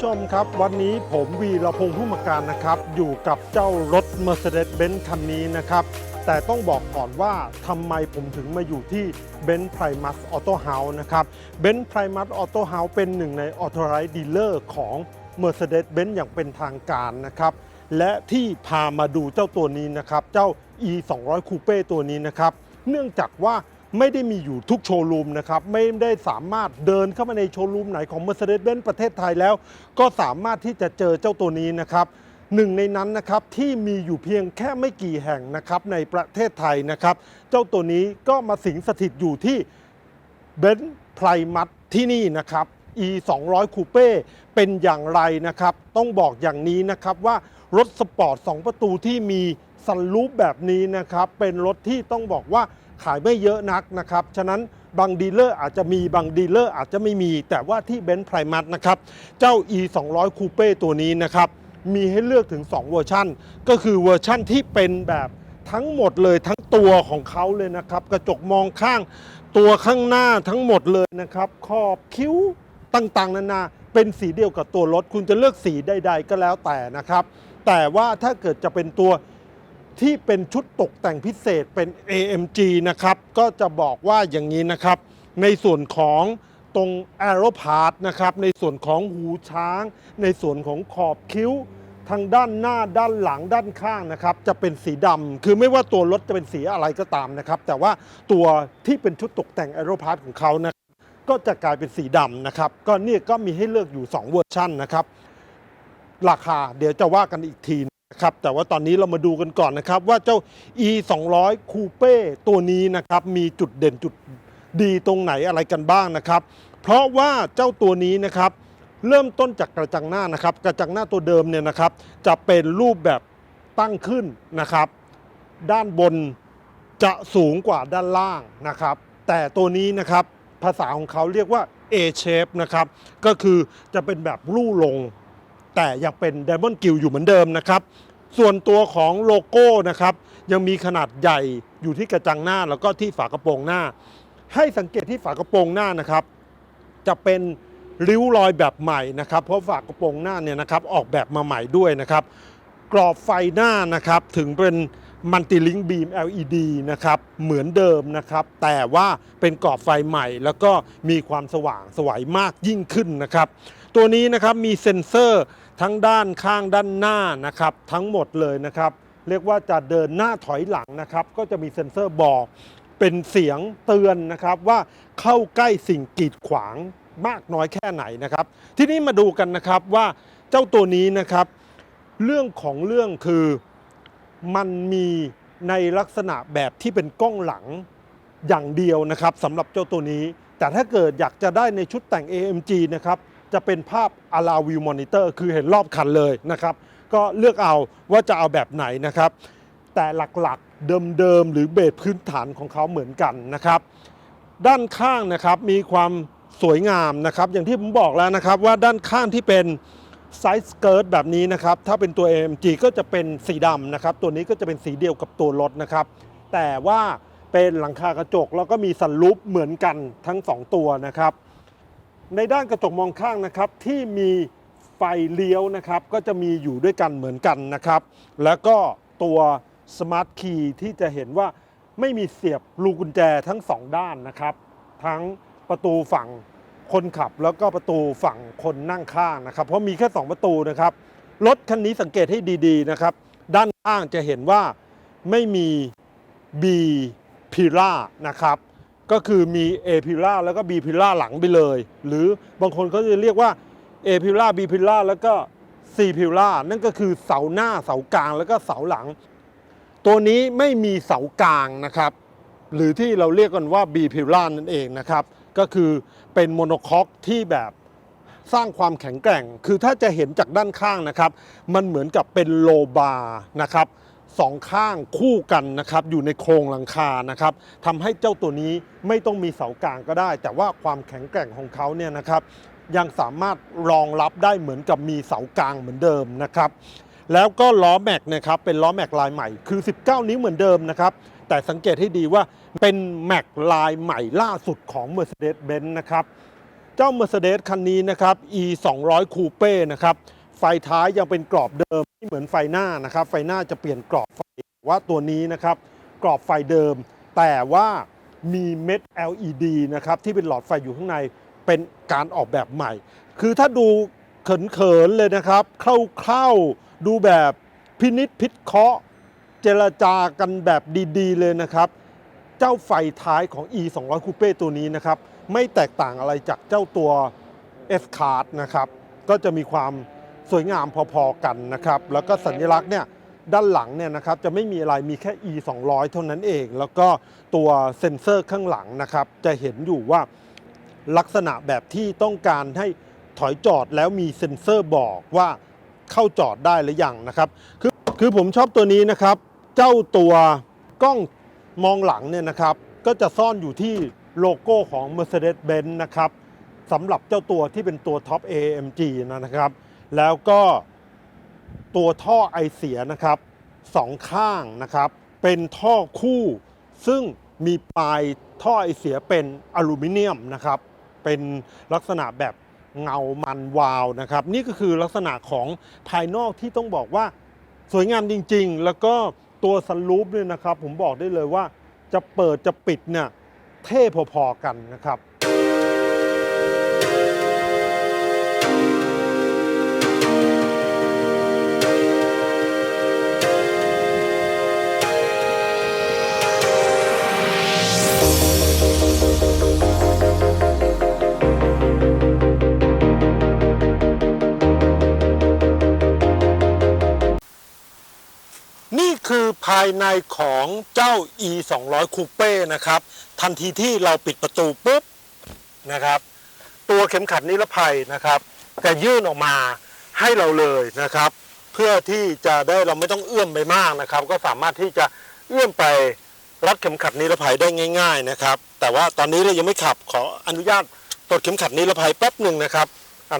ท่านผู้ชมครับ วันนี้ผมวีรพงษ์ผู้มการนะครับ อยู่กับเจ้ารถ Mercedes-Benz คันนี้นะครับ แต่ต้องบอกก่อนว่าทำไมผมถึงมาอยู่ที่ Benz Primus Auto House นะครับ Benz Primus Auto House เป็นหนึ่งใน Authorized Dealer ของ Mercedes-Benz อย่างเป็นทางการนะครับ และที่พามาดูเจ้าตัวนี้นะครับ เจ้า e 2 0 0 Coupe ตัวนี้นะครับ เนื่องจากว่า ไม่ได้มีอยู่ทุกโชว์รูมนะครับ ไม่ได้สามารถเดินเข้ามาในโชว์รูมไหนของ Mercedes-Benz ประเทศไทยแล้ว ก็สามารถที่จะเจอเจ้าตัวนี้นะครับหนึ่งในนั้นนะครับที่มีอยู่เพียงแค่ไม่กี่แห่งนะครับในประเทศไทยนะครับ เจ้าตัวนี้ก็มาสิงสถิตอยู่ที่เบนซ์ไพรมัตที่นี่นะครับ e 2 0 0 Coupe เป็นอย่างไรนะครับ ต้องบอกอย่างนี้นะครับว่า รถสปอร์ต 2 ประตูที่มีซันรูปแบบนี้นะครับ เป็นรถที่ต้องบอกว่าขายไม่เยอะนักนะครับ ฉะนั้นบางดีลเลอร์อาจจะมีบางดีลเลอร์อาจจะไม่มี แต่ว่าที่เบนซ์ไพรมัตนะครับ เจ้า e 2 0 0 Coupe ตัวนี้นะครับ มีให้เลือกถึง 2 เวอร์ชันก็คือเวอร์ชันที่เป็นแบบทั้งหมดเลยทั้งตัวของเขาเลยนะครับ กระจกมองข้างตัวข้างหน้าทั้งหมดเลยนะครับ ขอบคิ้วต่างๆ นานา เป็นสีเดียวกับตัวรถ คุณจะเลือกสีใดๆก็แล้วแต่นะครับ แต่ว่าถ้าเกิดจะเป็นตัวที่เป็นชุดตกแต่งพิเศษเป็น AMG นะครับ ก็จะบอกว่าอย่างนี้นะครับ ในส่วนของตรง a e r o p a r t นะครับ ในส่วนของหูช้าง ในส่วนของขอบคิ้ว ทางด้านหน้าด้านหลังด้านข้างนะครับ จะเป็นสีดำคือไม่ว่าตัวรถจะเป็นสีอะไรก็ตามนะครับ แต่ว่าตัวที่เป็นชุดตกแต่ง a e r o p a r t ของเขานะก็จะกลายเป็นสีดำนะครับ ก็เนี่ยก็มีให้เลือกอยู่ 2 เวอร์ชันนะครับ ราคาเดี๋ยวจะว่ากันอีกทีนะครับแต่ว่าตอนนี้เรามาดูกันก่อนนะครับว่าเจ้า e 2 0 0 Coupe ตัวนี้นะครับมีจุดเด่นจุดดีตรงไหนอะไรกันบ้างนะครับ เพราะว่าเจ้าตัวนี้นะครับเริ่มต้นจากกระจังหน้านะครับ กระจังหน้าตัวเดิมเนี่ยนะครับ จะเป็นรูปแบบตั้งขึ้นนะครับ ด้านบนจะสูงกว่าด้านล่างนะครับ แต่ตัวนี้นะครับภาษาของเขาเรียกว่า A shape นะครับ ก็คือจะเป็นแบบรูลง แต่ยังเป็น Diamond g i l อยู่เหมือนเดิมนะครับ ส่วนตัวของโลโก้นะครับ ยังมีขนาดใหญ่อยู่ที่กระจังหน้าแล้วก็ที่ฝากระโปรงหน้า ให้สังเกตที่ฝากระโปรงหน้านะครับ จะเป็นริ้วรอยแบบใหม่นะครับ เพราะฝากระโปรงหน้าเนี่ยนะครับออกแบบมาใหม่ด้วยนะครับ กรอบไฟหน้านะครับถึงเป็นมัลติลิงบีม LED นะครับเหมือนเดิมนะครับ แต่ว่าเป็นกรอบไฟใหม่ แล้วก็มีความสว่างสวยมากยิ่งขึ้นนะครับ ตัวนี้นะครับมีเซ็นเซอร์ ทั้งด้านข้างด้านหน้านะครับทั้งหมดเลยนะครับ เรียกว่าจะเดินหน้าถอยหลังนะครับ ก็จะมีเซ็นเซอร์บอกเป็นเสียงเตือนนะครับว่าเข้าใกล้สิ่งกีดขวางมากน้อยแค่ไหนนะครับ ทีนี้มาดูกันนะครับว่าเจ้าตัวนี้นะครับ เรื่องของเรื่องคือมันมีในลักษณะแบบที่เป็นกล้องหลังอย่างเดียวนะครับสำหรับเจ้าตัวนี้ แต่ถ้าเกิดอยากจะได้ในชุดแต่ง AMG นะครับ จะเป็นภาพ a l a View Monitor คือเห็นรอบคันเลยนะครับ ก็เลือกเอาว่าจะเอาแบบไหนนะครับ แต่หลักๆเดิมๆหรือเบสพื้นฐานของเขาเหมือนกันนะครับ ด้านข้างนะครับมีความสวยงามนะครับ อย่างที่ผมบอกแล้วนะครับว่าด้านข้างที่เป็นไซส์สเกิร์ตแบบนี้นะครับ ถ้าเป็นตัว AMG ก็จะเป็นสีดำนะครับ ตัวนี้ก็จะเป็นสีเดียวกับตัวรถนะครับ แต่ว่าเป็นหลังคากระจกแล้วก็มีสันลูปเหมือนกันทั้ง 2 ตัวนะครับ ในด้านกระจกมองข้างนะครับที่มีไฟเลี้ยวนะครับก็จะมีอยู่ด้วยกันเหมือนกันนะครับ แล้วก็ตัวสมาร์ทคีย์ที่จะเห็นว่าไม่มีเสียบลูกุญแจทั้งสองด้านนะครับ ทั้งประตูฝั่งคนขับแล้วก็ประตูฝั่งคนนั่งข้างนะครับ เพราะมีแค่ 2 ประตูนะครับรถคันนี้สังเกตให้ดีๆนะครับ ด้านข้างจะเห็นว่าไม่มี B พิล่านะครับ ก็คือมี A พิล่าแล้วก็ B พิล่าหลังไปเลย หรือบางคนเขาจะเรียกว่า A พิล่า B พิล่าแล้วก็ C พิล่านั่นก็คือเสาหน้าเสากลางแล้วก็เสาหลัง ตัวนี้ไม่มีเสากลางนะครับ หรือที่เราเรียกกันว่า B พิล่านั่นเองนะครับ ก็คือเป็นโมโนคอกที่แบบสร้างความแข็งแกร่ง คือถ้าจะเห็นจากด้านข้างนะครับ มันเหมือนกับเป็นโลบาร์นะครับ สองข้างคู่กันนะครับอยู่ในโครงหลังคานะครับทำให้เจ้าตัวนี้ไม่ต้องมีเสากลางก็ได้ แต่ว่าความแข็งแกร่งของเขาเนี่ยนะครับยังสามารถรองรับได้เหมือนกับมีเสากลางเหมือนเดิมนะครับแล้วก็ล้อแม็กนะครับเป็นล้อแม็กลายใหม่คือ 19 นิ้วเหมือนเดิมนะครับแต่สังเกตให้ดีว่าเป็นแม็กลายใหม่ล่าสุดของ Mercedes-Benz นะครับเจ้า Mercedes คันนี้นะครับ E 2 0 0 Coupe นะครับไฟท้ายยังเป็นกรอบเดิม เหมือนไฟหน้านะครับ ไฟหน้าจะเปลี่ยนกรอบไฟว่าตัวนี้นะครับ กรอบไฟเดิม แต่ว่ามีเม็ด LED นะครับที่เป็นหลอดไฟอยู่ข้างในเป็นการออกแบบใหม่ คือถ้าดูเขินๆเลยนะครับคร่าวๆดูแบบพินิษพิษเคาะเจรจากันแบบดีๆ เลยนะครับ เจ้าไฟท้ายของ E 2 0 0 Coupe ตัวนี้นะครับ ไม่แตกต่างอะไรจากเจ้าตัว S Card นะครับ ก็จะมีความ สวยงามพอๆกันนะครับ แล้วก็สัญลักษณ์เนี่ยด้านหลังเนี่ยนะครับจะไม่มีอะไรมีแค่ E 2 0 0เท่านั้นเอง แล้วก็ตัวเซ็นเซอร์ข้างหลังนะครับ จะเห็นอยู่ว่าลักษณะแบบที่ต้องการให้ถอยจอดแล้วมีเซ็นเซอร์บอกว่าเข้าจอดได้หรือยังนะครับ คือคือผมชอบตัวนี้นะครับ เจ้าตัวกล้องมองหลังเนี่ยนะครับ ก็จะซ่อนอยู่ที่โลโก้ของ Mercedes-Benz นะครับสำหรับเจ้าตัวที่เป็นตัวท็อป AMG นะครับ แล้วก็ตัวท่อไอเสียนะครับสองข้างนะครับ เป็นท่อคู่ ซึ่งมีปลายท่อไอเสียเป็นอลูมิเนียมนะครับ เป็นลักษณะแบบเงามันวาวนะครับ นี่ก็คือลักษณะของภายนอกที่ต้องบอกว่าสวยงามจริงๆ แล้วก็ตัวซันรูปเนี่ยนะครับ ผมบอกได้เลยว่าจะเปิดจะปิดเนี่ยเท่พอๆกันนะครับายในของเจ้า e 2 0 0 Coupe นะครับ ทันทีที่เราปิดประตูปุ๊บนะครับ ตัวเข็มขัดนิรภัยนะครับจะยื่นออกมาให้เราเลยนะครับ เพื่อที่จะได้เราไม่ต้องเอื้อมไปมากนะครับ ก็สามารถที่จะเอื้อมไปรัดเข็มขัดนิรภัยได้ง่าย ๆนะครับ แต่ว่าตอนนี้เรายังไม่ขับขออนุญาตปลดเข็มขัดนิรภัยแป๊บหนึ่งนะครับ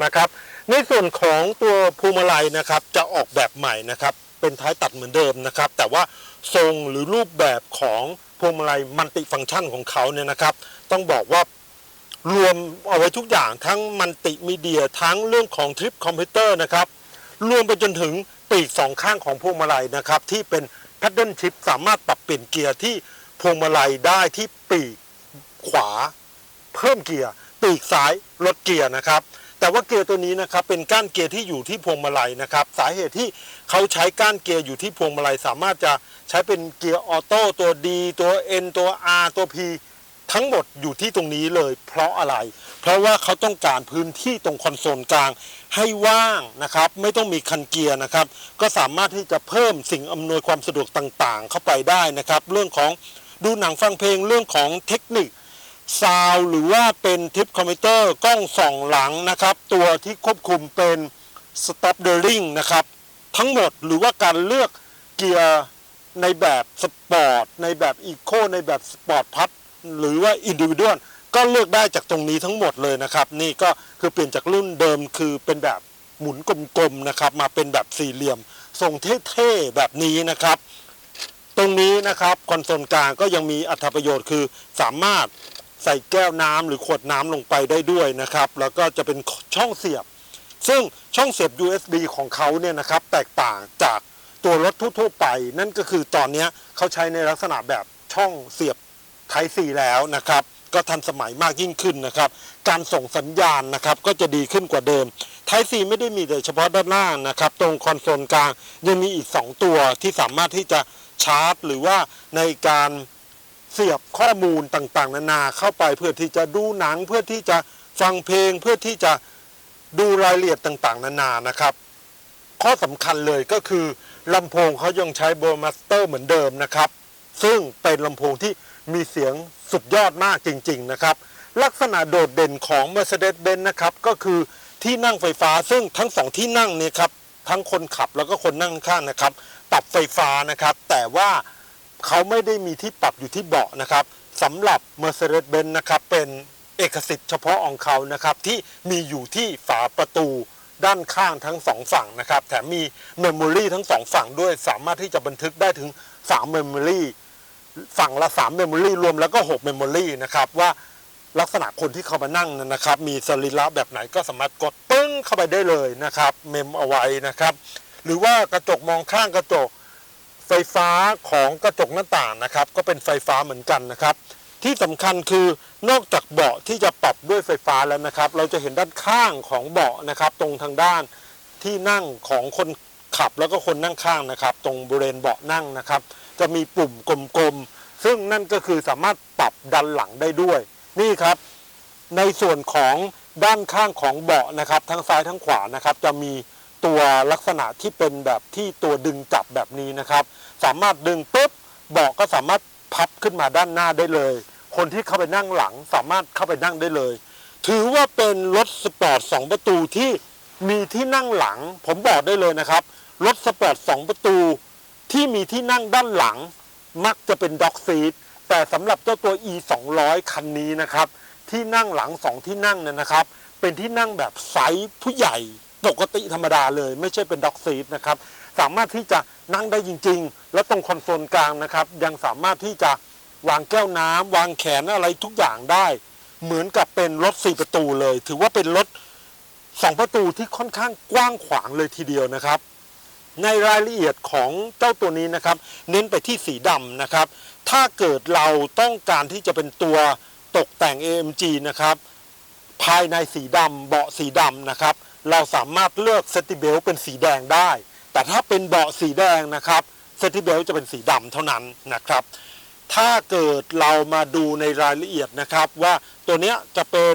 นะครับ ในส่วนของตัวพวงมาลัยนะครับจะออกแบบใหม่นะครับ เป็นท้ายตัดเหมือนเดิมนะครับ แต่ว่าทรงหรือรูปแบบของพวงมาลัยมัลติฟังก์ชันของเขาเนี่ยนะครับ ต้องบอกว่ารวมเอาไว้ทุกอย่างทั้งมัลติมีเดียทั้งเรื่องของทริปคอมพิวเตอร์นะครับ รวมไปจนถึงปีกสองข้างของพวงมาลัยนะครับ ที่เป็นแพดเดิลชิพสามารถปรับเปลี่ยนเกียร์ที่พวงมาลัยได้ที่ปีกขวา เพิ่มเกียร์ ปีกซ้ายลดเกียร์นะครับ แต่ว่าเกียร์ตัวนี้นะครับเป็นก้านเกียร์ที่อยู่ที่พวงมาลัยนะครับ สาเหตุที่เขาใช้ก้านเกียร์อยู่ที่พวงมาลัย สามารถจะใช้เป็นเกียร์ออโต้ตัว D ตัว N ตัว R ตัว P ทั้งหมดอยู่ที่ตรงนี้เลย เพราะอะไร เพราะว่าเขาต้องการพื้นที่ตรงคอนโซลกลางให้ว่างนะครับ ไม่ต้องมีคันเกียร์นะครับ ก็สามารถที่จะเพิ่มสิ่งอำนวยความสะดวกต่างๆ เข้าไปได้นะครับ เรื่องของดูหนังฟังเพลงเรื่องของเทคนิค ซาวหรือว่าเป็นทิปคอมพิวเตอร์กล้องส่องหลังนะครับ ตัวที่ควบคุมเป็น Stop d e r i n g นะครับ ทั้งหมดหรือว่าการเลือกเกียร์ในแบบสปอร์ตในแบบอีโคในแบบสปอร์ตพัทหรือว่าอินดิวิ u a l ก็เลือกได้จากตรงนี้ทั้งหมดเลยนะครับ นี่ก็คือเปลี่ยนจากรุ่นเดิมคือเป็นแบบหมุนกลมๆนะครับ มาเป็นแบบสี่เหลี่ยมทรงเท่ๆแบบนี้นะครับ ตรงนี้นะครับคอนโซลกลางก็ยังมีอัตประโยชน์คือสามารถ ใส่แก้วน้ำหรือขวดน้ำลงไปได้ด้วยนะครับ แล้วก็จะเป็นช่องเสียบ ซึ่งช่องเสียบ USB ของเขาเนี่ยนะครับแตกต่างจากตัวรถทั่วๆไป นั่นก็คือตอนนี้เขาใช้ในลักษณะแบบช่องเสียบ Type C แล้วนะครับ ก็ทันสมัยมากยิ่งขึ้นนะครับ การส่งสัญญาณนะครับก็จะดีขึ้นกว่าเดิม Type C ไม่ได้มีแต่เฉพาะด้านล่างนะครับ ตรงคอนโซลกลางยังมีอีก 2 ตัวที่สามารถที่จะชาร์จ หรือว่าในการ เสียบข้อมูลต่างๆ นานาเข้าไปเพื่อที่จะดูหนังเพื่อที่จะฟังเพลงเพื่อที่จะดูรายละเอียดต่างๆ นานานะครับ ข้อสำคัญเลยก็คือลำโพงเขายังใช้โบมาสเตอร์เหมือนเดิมนะครับ ซึ่งเป็นลำโพงที่มีเสียงสุดยอดมากจริง ๆ นะครับ ลักษณะโดดเด่นของ Mercedes-Benz นะครับ ก็คือที่นั่งไฟฟ้าซึ่งทั้งสองที่นั่งนี่ครับ ทั้งคนขับแล้วก็คนนั่งข้างนะครับปรับไฟฟ้านะครับ แต่ว่า เขาไม่ได้มีที่ปรับอยู่ที่เบาะนะครับสำหรับ Mercedes-Benz นะครับเป็นเอกสิทธิ์เฉพาะของเขานะครับที่มีอยู่ที่ฝาประตูด้านข้างทั้งสองฝั่งนะครับแถมมีเมมโมรีทั้งสองฝั่งด้วยสามารถที่จะบันทึกได้ถึง3เมมโมรีฝั่งละ3เมมโมรีรวมแล้วก็6เมมโมรีนะครับว่าลักษณะคนที่เข้ามานั่งนั้นนะครับ มีสรีระแบบไหนก็สามารถกดปึ้งเข้าไปได้เลยนะครับ เมมเอาไว้นะครับ หรือว่ากระจกมองข้างกระจก ไฟฟ้าของกระจกหน้าต่างนะครับ ก็เป็นไฟฟ้าเหมือนกันนะครับ ที่สำคัญคือนอกจากเบาะที่จะปรับด้วยไฟฟ้าแล้วนะครับ เราจะเห็นด้านข้างของเบาะนะครับ ตรงทางด้านที่นั่งของคนขับแล้วก็คนนั่งข้างนะครับ ตรงบริเวณเบาะนั่งนะครับ จะมีปุ่มกลมๆซึ่งนั่นก็คือสามารถปรับดันหลังได้ด้วย นี่ครับ ในส่วนของด้านข้างของเบาะนะครับ ทั้งซ้ายทั้งขวานะครับ จะมีตัวลักษณะที่เป็นแบบที่ตัวดึงจับแบบนี้นะครับ สามารถดึงปุ๊บเบาะก็สามารถพับขึ้นมาด้านหน้าได้เลย คนที่เข้าไปนั่งหลังสามารถเข้าไปนั่งได้เลย ถือว่าเป็นรถสปอร์ตสองประตูที่มีที่นั่งหลัง ผมบอกได้เลยนะครับ รถสปอร์ตสองประตูที่มีที่นั่งด้านหลัง มักจะเป็นด็อกซีทแต่สำหรับเจ้าตัว e 2 0 0คันนี้นะครับ ที่นั่งหลังสองที่นั่งเนี่ยนะครับ เป็นที่นั่งแบบไซส์ผู้ใหญ่ปกติธรรมดาเลย ไม่ใช่เป็นด็อกซีทนะครับ สามารถที่จะนั่งได้จริง ๆ และตรงคอนโซลกลางนะครับ ยังสามารถที่จะวางแก้วน้ำวางแขนอะไรทุกอย่างได้ เหมือนกับเป็นรถสี่ประตูเลย ถือว่าเป็นรถสองประตูที่ค่อนข้างกว้างขวางเลยทีเดียวนะครับ ในรายละเอียดของเจ้าตัวนี้นะครับ เน้นไปที่สีดำนะครับ ถ้าเกิดเราต้องการที่จะเป็นตัวตกแต่ง AMG นะครับ ภายในสีดำเบาะสีดำนะครับ เราสามารถเลือกเซติเบลเป็นสีแดงได้ แต่ถ้าเป็นเบาะสีแดงนะครับเซติเบลจะเป็นสีดำเท่านั้นนะครับ ถ้าเกิดเรามาดูในรายละเอียดนะครับ ว่าตัวเนี้ยจะเป็น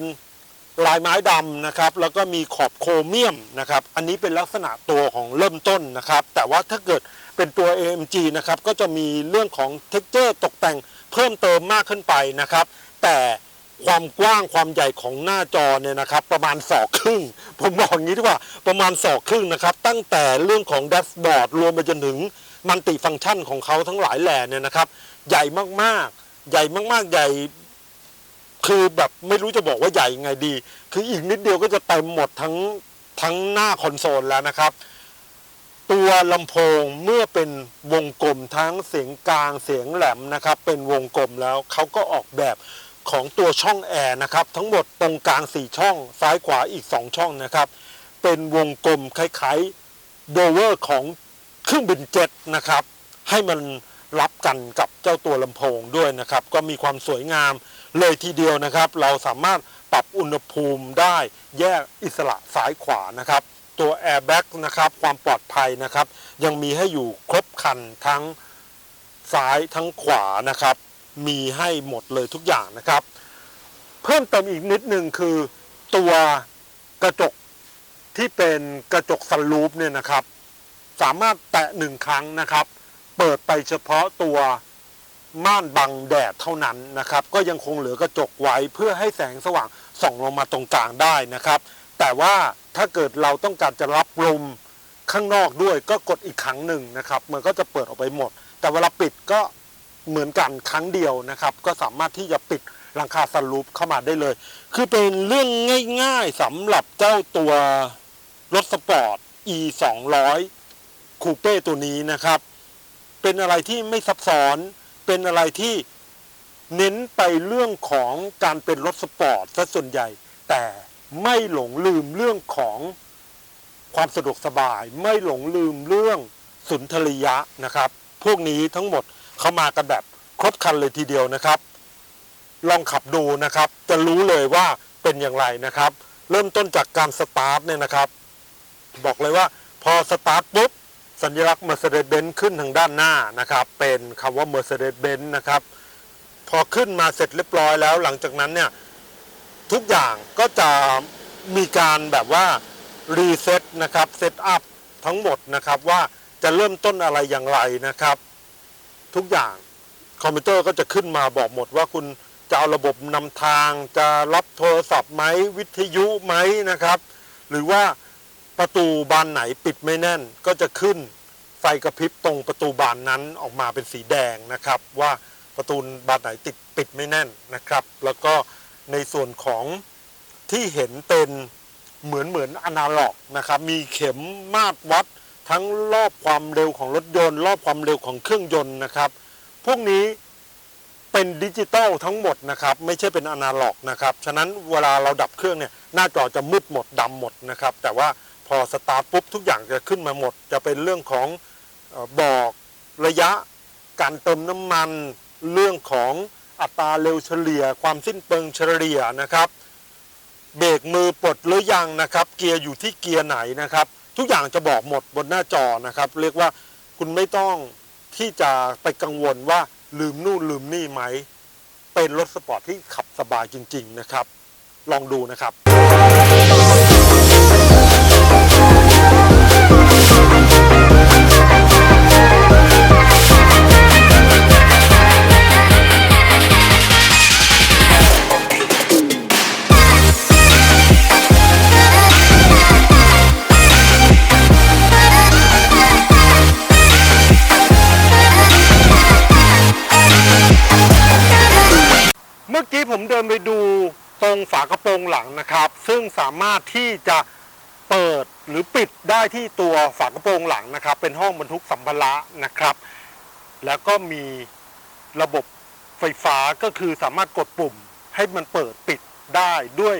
ลายไม้ดำนะครับ แล้วก็มีขอบโครเมียมนะครับ อันนี้เป็นลักษณะตัวของเริ่มต้นนะครับ แต่ว่าถ้าเกิดเป็นตัว AMG นะครับ ก็จะมีเรื่องของเท็กเจอร์ตกแต่งเพิ่มเติมมากขึ้นไปนะครับ แต่ ความกว้างความใหญ่ของหน้าจอเนี่ยนะครับ ประมาณศอกครึ่ง ผมบอกอย่างนี้ดีกว่าประมาณศอกครึ่งนะครับ ตั้งแต่เรื่องของแดชบอร์ดรวมไปจนถึงมันติฟังก์ชันของเขาทั้งหลายแหล่เนี่ยนะครับ ใหญ่มากๆ ใหญ่มากๆใหญ่ คือแบบไม่รู้จะบอกว่าใหญ่ยังไงดี คืออีกนิดเดียวก็จะเต็มหมดทั้งทั้งหน้าคอนโซลแล้วนะครับ ตัวลำโพงเมื่อเป็นวงกลมทั้งเสียงกลางเสียงแหลมนะครับ เป็นวงกลมแล้วเขาก็ออกแบบ ของตัวช่องแอร์นะครับ ทั้งหมดตรงกลาง 4 ช่อง ซ้ายขวาอีก 2 ช่องนะครับ เป็นวงกลมคล้ายๆโดเวอร์ของเครื่องบินเจ็ตนะครับ ให้มันรับกันกับเจ้าตัวลำโพงด้วยนะครับ ก็มีความสวยงามเลยทีเดียวนะครับ เราสามารถปรับอุณหภูมิได้แยกอิสระซ้ายขวานะครับ ตัว Airbag นะครับความปลอดภัยนะครับ ยังมีให้อยู่ครบคันทั้งซ้ายทั้งขวานะครับ มีให้หมดเลยทุกอย่างนะครับ เพิ่มเติมอีกนิดนึงคือตัวกระจกที่เป็นกระจกซันรูฟเนี่ยนะครับ สามารถแตะหนึ่งครั้งนะครับ เปิดไปเฉพาะตัวม่านบังแดดเท่านั้นนะครับ ก็ยังคงเหลือกระจกไว้เพื่อให้แสงสว่างส่องลงมาตรงกลางได้นะครับ แต่ว่าถ้าเกิดเราต้องการจะรับลมข้างนอกด้วยก็กดอีกครั้งหนึ่งนะครับ มันก็จะเปิดออกไปหมด แต่เวลาปิดก็ เหมือนกันครั้งเดียวนะครับ ก็สามารถที่จะปิดหลังคาซันรูฟเข้ามาได้เลย คือเป็นเรื่องง่ายๆสำหรับเจ้าตัวรถสปอร์ต e 2 0 0คูเป้ตัวนี้นะครับ เป็นอะไรที่ไม่ซับซ้อน เป็นอะไรที่เน้นไปเรื่องของการเป็นรถสปอร์ตซะส่วนใหญ่ แต่ไม่หลงลืมเรื่องของความสะดวกสบาย ไม่หลงลืมเรื่องสุนทรียะนะครับ พวกนี้ทั้งหมด เข้ามากันแบบครบคันเลยทีเดียวนะครับ ลองขับดูนะครับ จะรู้เลยว่าเป็นอย่างไรนะครับ เริ่มต้นจากการสตาร์ทเนี่ยนะครับ บอกเลยว่าพอสตาร์ทปุ๊บสัญลักษณ์ Mercedes-Benz ขึ้นทางด้านหน้านะครับ เป็นคำว่า Mercedes-Benz นะครับ พอขึ้นมาเสร็จเรียบร้อยแล้วหลังจากนั้นเนี่ยทุกอย่างก็จะมีการแบบว่ารีเซ็ตนะครับเซตอัพทั้งหมดนะครับว่าจะเริ่มต้นอะไรอย่างไรนะครับ ทุกอย่าง คอมพิวเตอร์ก็จะขึ้นมาบอกหมดว่าคุณจะเอาระบบนำทางจะรับโทรศัพท์ไหมวิทยุไหมนะครับ หรือว่าประตูบานไหนปิดไม่แน่น ก็จะขึ้นไฟกระพริบตรงประตูบานนั้นออกมาเป็นสีแดงนะครับ ว่าประตูบานไหนติดปิดไม่แน่นนะครับ แล้วก็ในส่วนของที่เห็นเป็นเหมือนเหมือนอนาล็อกนะครับ มีเข็มมาตรวัด ทั้งรอบความเร็วของรถยนต์ รอบความเร็วของเครื่องยนต์นะครับ พวกนี้เป็นดิจิตอลทั้งหมดนะครับไม่ใช่เป็นอนาล็อกนะครับฉะนั้นเวลาเราดับเครื่องเนี่ยหน้าจอจะมืดหมดดำหมดนะครับ แต่ว่าพอสตาร์ทปุ๊บทุกอย่างจะขึ้นมาหมด จะเป็นเรื่องของบอกระยะการเติมน้ำมัน เรื่องของอัตราเร็วเฉลี่ย ความสิ้นเปลืองเฉลี่ยนะครับ เบรกมือปลดหรือยังนะครับ เกียร์อยู่ที่เกียร์ไหนนะครับ ทุกอย่างจะบอกหมดบนหน้าจอนะครับ เรียกว่าคุณไม่ต้องที่จะไปกังวลว่าลืมนู่นลืมนี่ไหม เป็นรถสปอร์ตที่ขับสบายจริง ๆ นะครับ ลองดูนะครับ อกี้ผมเดินไปดูตรงฝากระโปรงหลังนะครับ ซึ่งสามารถที่จะเปิดหรือปิดได้ที่ตัวฝากระโปรงหลังนะครับ เป็นห้องบรรทุกสัมภาระนะครับ แล้วก็มีระบบไฟฟ้าก็คือสามารถกดปุ่มให้มันเปิดปิดได้ด้วย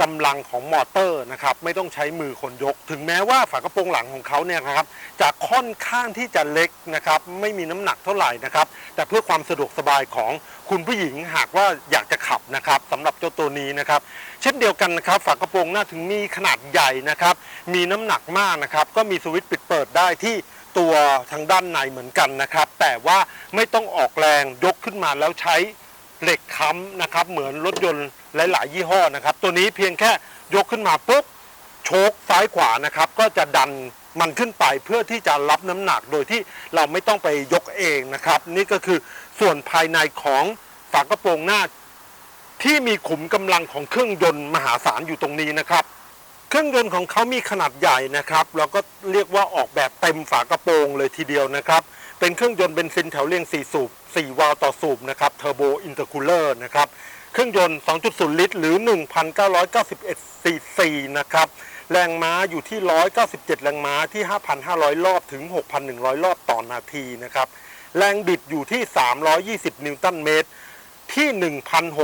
กำลังของมอเตอร์นะครับไม่ต้องใช้มือคนยก ถึงแม้ว่าฝากระโปรงหลังของเขาเนี่ยนะครับจะค่อนข้างที่จะเล็กนะครับไม่มีน้ำหนักเท่าไหร่นะครับแต่เพื่อความสะดวกสบายของคุณผู้หญิงหากว่าอยากจะขับนะครับสำหรับเจ้าตัวนี้นะครับ เช่นเดียวกันนะครับฝากระโปรงหน้าถึงมีขนาดใหญ่นะครับมีน้ำหนักมากนะครับก็มีสวิตช์ปิดเปิดได้ที่ตัวทางด้านในเหมือนกันนะครับ แต่ว่าไม่ต้องออกแรงยกขึ้นมาแล้วใช้ เหล็กค้ำนะครับ เหมือนรถยนต์หลาย ๆ ยี่ห้อนะครับ ตัวนี้เพียงแค่ยกขึ้นมาปุ๊บโชคซ้ายขวานะครับ ก็จะดันมันขึ้นไปเพื่อที่จะรับน้ำหนักโดยที่เราไม่ต้องไปยกเองนะครับ นี่ก็คือส่วนภายในของฝากระโปรงหน้า ที่มีขุมกำลังของเครื่องยนต์มหาศาลอยู่ตรงนี้นะครับ เครื่องยนต์ของเขามีขนาดใหญ่นะครับแล้วก็เรียกว่าออกแบบเต็มฝากระโปรงเลยทีเดียวนะครับ เป็นเครื่องยนต์เบนซินแถวเรียง 4 สูบ 4 วาล์วต่อสูบนะครับเทอร์โบอินเตอร์คูลเลอร์นะครับเครื่องยนต์ 2.0 ลิตร หรือ 1,991 ซีซีนะครับแรงม้าอยู่ที่ 197 แรงม้าที่ 5,500 รอบถึง 6,100 รอบต่อนาทีนะครับแรงบิดอยู่ที่ 320 นิวตันเมตรที่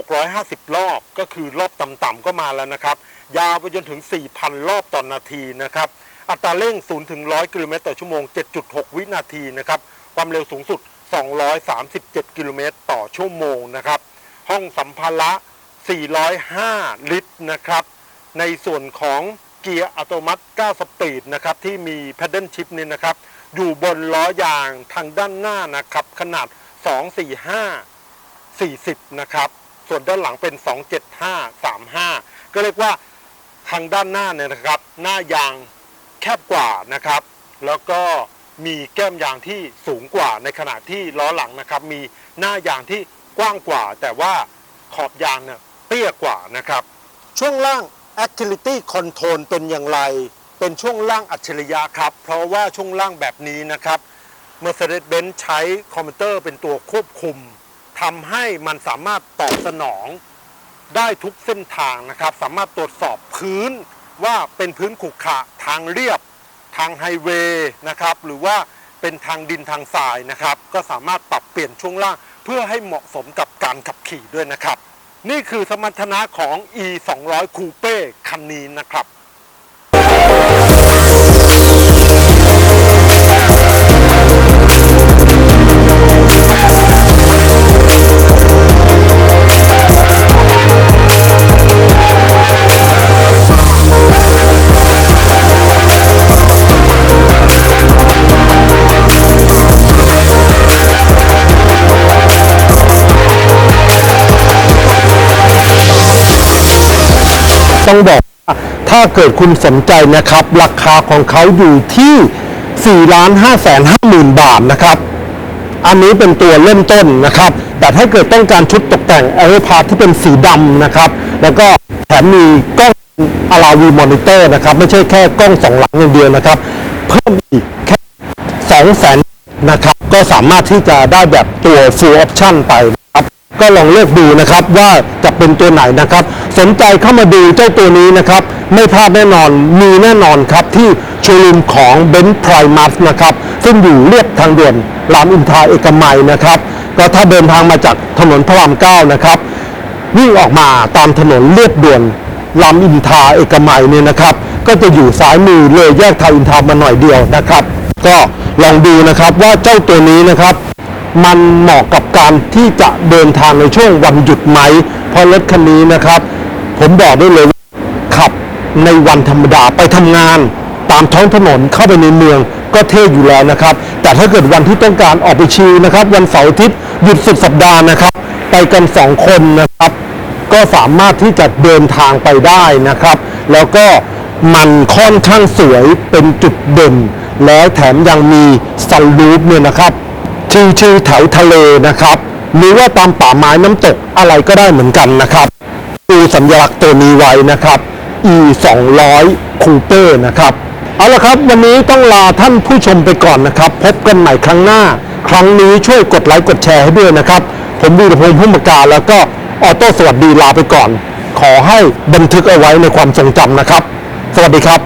1,650 รอบก็คือรอบต่ำๆก็มาแล้วนะครับ ยาวไปจนถึง 4,000 รอบต่อนนาทีนะครับ อัตราเร่ง 0 ถึง 100 กิโลเมตรต่อชั่วโมง 7.6 วินาทีนะครับ ความเร็วสูงสุด 237 กิโลเมตรต่อชั่วโมงนะครับ ห้องสัมภาระ 405 ลิตรนะครับ ในส่วนของเกียร์อัตโนมัติ 9 สปีดนะครับ ที่มี Paddle Shift นี่นะครับ อยู่บนล้อยางทางด้านหน้านะครับ ขนาด 245 40 นะครับ ส่วนด้านหลังเป็น 275 35 ก็เรียกว่าทางด้านหน้าเนี่ยนะครับ หน้ายางแคบกว่านะครับ แล้วก็ มีแก้มยางที่สูงกว่าในขณะที่ล้อหลังนะครับ มีหน้ายางที่กว้างกว่า แต่ว่าขอบยางเนี่ยเตี้ยกว่านะครับ ช่วงล่าง Activity Control เป็นอย่างไร เป็นช่วงล่างอัจฉริยะครับ เพราะว่าช่วงล่างแบบนี้นะครับ Mercedes-Benz ใช้คอมพิวเตอร์เป็นตัวควบคุมทำให้มันสามารถตอบสนองได้ทุกเส้นทางนะครับ สามารถตรวจสอบพื้นว่าเป็นพื้นขรุขระทางเรียบ ทางไฮเวย์นะครับหรือว่าเป็นทางดินทางทรายนะครับ ก็สามารถปรับเปลี่ยนช่วงล่าง เพื่อให้เหมาะสมกับการขับขี่ด้วยนะครับ นี่คือสมรรถนะของ e 2 0 0 Coupe คันนี้นะครับ ถ้าเกิดคุณสนใจนะครับ ราคาของเขาอยู่ที่4ล้าน5แสน5หมื่นบาทนะครับ อันนี้เป็นตัวเริ่มต้นนะครับ แต่ถ้าเกิดต้องการชุดตกแต่งเอ r พาร์ที่เป็นสีดำนะครับ แล้วก็แถมมีกล้องอาราวีมอนิเตอร์นะครับ ไม่ใช่แค่กล้องสองหลังอย่างเดียวนะครับ เพิ่มอีกแค่2แสนนะครับ ก็สามารถที่จะได้แบบตัว full option ไป ก็ลองเลือกดูนะครับว่าจะเป็นตัวไหนนะครับ สนใจเข้ามาดูเจ้าตัวนี้นะครับ ไม่พลาดแน่นอนมีแน่นอนครับที่โชว์รูมของ b e n z Primus นะครับ ซึ่งอยู่เรียบทางด่วนรามอินทราเอกมัยนะครับก็ถ้าเดินทางมาจากถนนพระรามเก้านะครับวิ่งออกมาตามถนนเลียบด่วนลำอินทราเอกมัยเนี่ยนะครับ ก็จะอยู่ซ้ายมือเลยแยกทาวน์อินทามาหน่อยเดียวนะครับ ก็ลองดูนะครับว่าเจ้าตัวนี้นะครับ มันเหมาะกับการที่จะเดินทางในช่วงวันหยุดไหม เพราะรถคันนี้นะครับ ผมบอกได้เลยว่าขับในวันธรรมดาไปทำงาน ตามท้องถนนเข้าไปในเมืองก็เท่อยู่แล้วนะครับ แต่ถ้าเกิดวันที่ต้องการออกไปชิลนะครับ วันเสาร์อาทิตย์หยุดสุดสัปดาห์นะครับ ไปกันสองคนนะครับ ก็สามารถที่จะเดินทางไปได้นะครับ แล้วก็มันค่อนข้างสวยเป็นจุดเด่น แล้วแถมยังมีซันรูฟเนี่ยนะครับ ชิวๆแถวทะเลนะครับ หรือว่าตามป่าไม้น้ำตกอะไรก็ได้เหมือนกันนะครับดูสัญลักษณ์ตัวนี้ไว้นะครับ e 2 0 0 Coupe นะครับ เอาละครับ วันนี้ต้องลาท่านผู้ชมไปก่อนนะครับ พบกันใหม่ครั้งหน้า ครั้งนี้ช่วยกดไลค์กดแชร์ให้ด้วยนะครับ ผมวีรพงษ์พุ่มการแล้วก็ออโต้สวัสดีลาไปก่อน ขอให้บันทึกเอาไว้ในความทรงจำนะครับ สวัสดีครับ